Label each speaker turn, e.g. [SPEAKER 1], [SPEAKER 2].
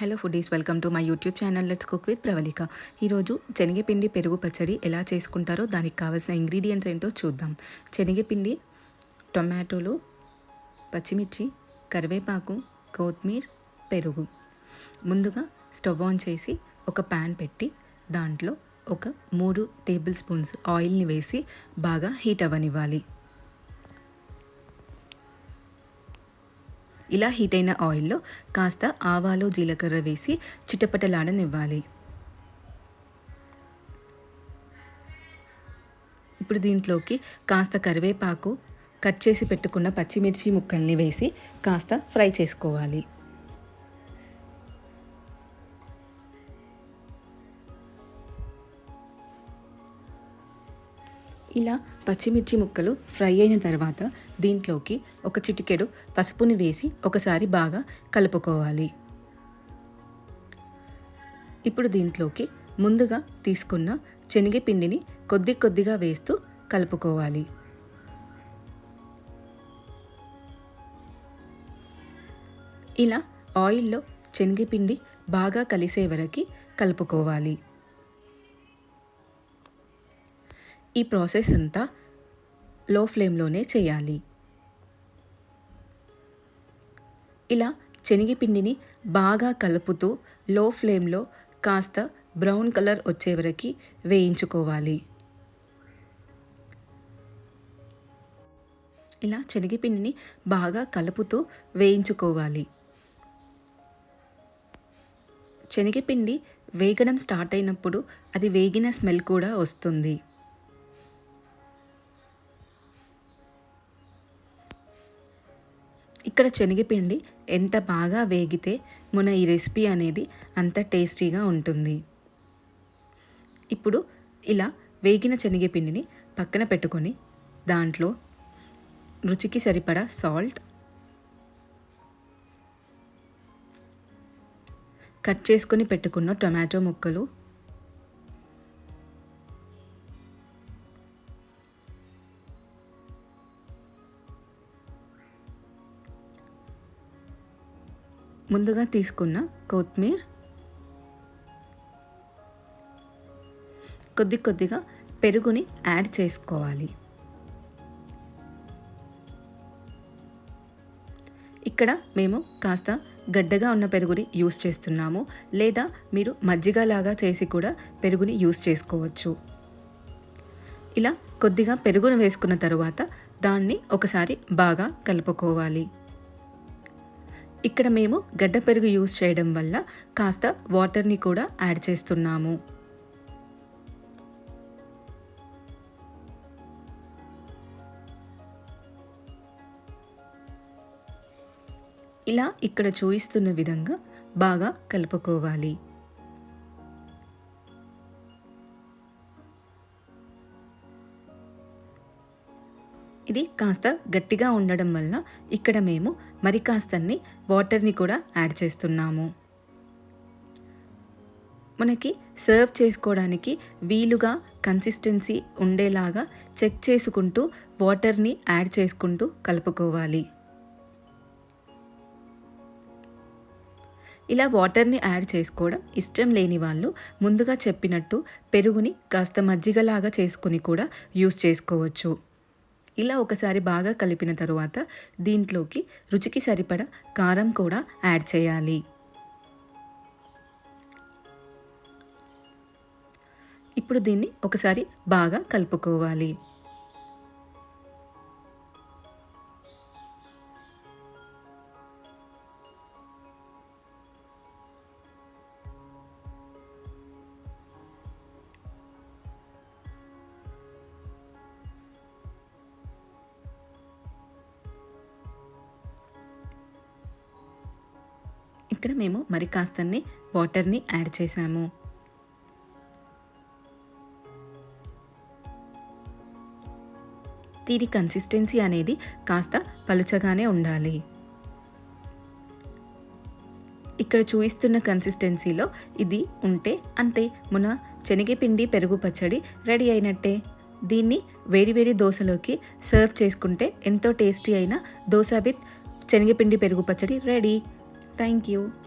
[SPEAKER 1] Hello foodies welcome to my YouTube channel. Let's cook with Pravalika. ఈరోజు శనగపిండి పెరుగు పచ్చడి ఎలా చేసుకుంటారో దానికి కావాల్సిన ఇంగ్రీడియంట్స్ ఏంటో చూద్దాం. శనగపిండి టొమాటోలు పచ్చిమిర్చి కరివేపాకు కొత్తిమీర పెరుగు. ముందుగా స్టవ్ ఆన్ చేసి ఒక ప్యాన్ పెట్టి దాంట్లో ఒక మూడు టేబుల్ స్పూన్స్ ఆయిల్ని వేసి బాగా హీట్ అవ్వనివ్వాలి. ఇలా హీట్ అయిన ఆయిల్లో కాస్త ఆవాలు జీలకర్ర వేసి చిటపటలాడనివ్వాలి. ఇప్పుడు దీంట్లోకి కాస్త కరివేపాకు కట్ చేసి పెట్టుకున్న పచ్చిమిర్చి ముక్కల్ని వేసి కాస్త ఫ్రై చేసుకోవాలి. ఇలా పచ్చిమిర్చి ముక్కలు ఫ్రై అయిన తర్వాత దీంట్లోకి ఒక చిటికెడు పసుపుని వేసి ఒకసారి బాగా కలుపుకోవాలి. ఇప్పుడు దీంట్లోకి ముందుగా తీసుకున్న శనగపిండిని కొద్ది కొద్దిగా వేస్తూ కలుపుకోవాలి. ఇలా ఆయిల్లో శనగపిండి బాగా కలిసే వరకు కలుపుకోవాలి. ఈ ప్రాసెస్ అంతా లో ఫ్లేమ్లోనే చేయాలి. ఇలా శనగపిండిని బాగా కలుపుతూ లో ఫ్లేమ్లో కాస్త బ్రౌన్ కలర్ వచ్చే వరకు వేయించుకోవాలి. ఇలా శనగపిండిని బాగా కలుపుతూ వేయించుకోవాలి. శనగపిండి వేగడం స్టార్ట్ అయినప్పుడు అది వేగిన స్మెల్ కూడా వస్తుంది. ఇక్కడ శనగపిండి ఎంత బాగా వేగితే మన ఈ రెసిపీ అనేది అంత టేస్టీగా ఉంటుంది. ఇప్పుడు ఇలా వేగిన శనగపిండిని పక్కన పెట్టుకొని దాంట్లో రుచికి సరిపడా సాల్ట్ కట్ చేసుకొని పెట్టుకున్న టొమాటో ముక్కలు ముందుగా తీసుకున్న కొత్తిమీర్. కొద్ది కొద్దిగా పెరుగుని యాడ్ చేసుకోవాలి. ఇక్కడ మేము కాస్త గడ్డగా ఉన్న పెరుగుని యూస్ చేస్తున్నాము. లేదా మీరు మజ్జిగలాగా చేసి కూడా పెరుగుని యూస్ చేసుకోవచ్చు. ఇలా కొద్దిగా పెరుగును వేసుకున్న తరువాత దాన్ని ఒకసారి బాగా కలుపుకోవాలి. ఇక్కడ మేము గడ్డ పెరుగు యూస్ చేయడం వల్ల కాస్త వాటర్ని కూడా యాడ్ చేస్తున్నాము. ఇలా ఇక్కడ చూపిస్తున్న విధంగా బాగా కలుపుకోవాలి. ఇది కాస్త గట్టిగా ఉండడం వల్ల ఇక్కడ మేము మరి కాస్తన్ని వాటర్ని కూడా యాడ్ చేస్తున్నాము. మనకి సర్వ్ చేసుకోవడానికి వీలుగా కన్సిస్టెన్సీ ఉండేలాగా చెక్ చేసుకుంటూ వాటర్ని యాడ్ చేసుకుంటూ కలుపుకోవాలి. ఇలా వాటర్ని యాడ్ చేసుకోవడం ఇష్టం లేని వాళ్ళు ముందుగా చెప్పినట్టు పెరుగుని కాస్త మజ్జిగలాగా చేసుకుని కూడా యూస్ చేసుకోవచ్చు. ఇలా ఒకసారి బాగా కలిపిన తరువాత దీంట్లోకి రుచికి సరిపడ కారం కూడా యాడ్ చేయాలి. ఇప్పుడు దీన్ని ఒకసారి బాగా కలుపుకోవాలి. ఇక్కడ మేము మరి కాస్తన్ని వాటర్ని యాడ్ చేసాము దీని కన్సిస్టెన్సీ అనేది కాస్త పలుచగానే ఉండాలి. ఇక్కడ చూపిస్తున్న కన్సిస్టెన్సీలో ఇది ఉంటే అంతే. మన శనగపిండి పెరుగు పచ్చడి రెడీ అయినట్టే. దీన్ని వేడివేడి దోశలోకి సర్వ్ చేసుకుంటే ఎంతో టేస్టీ అయిన దోశ విత్ శనగపిండి పెరుగు పచ్చడి రెడీ. Thank you.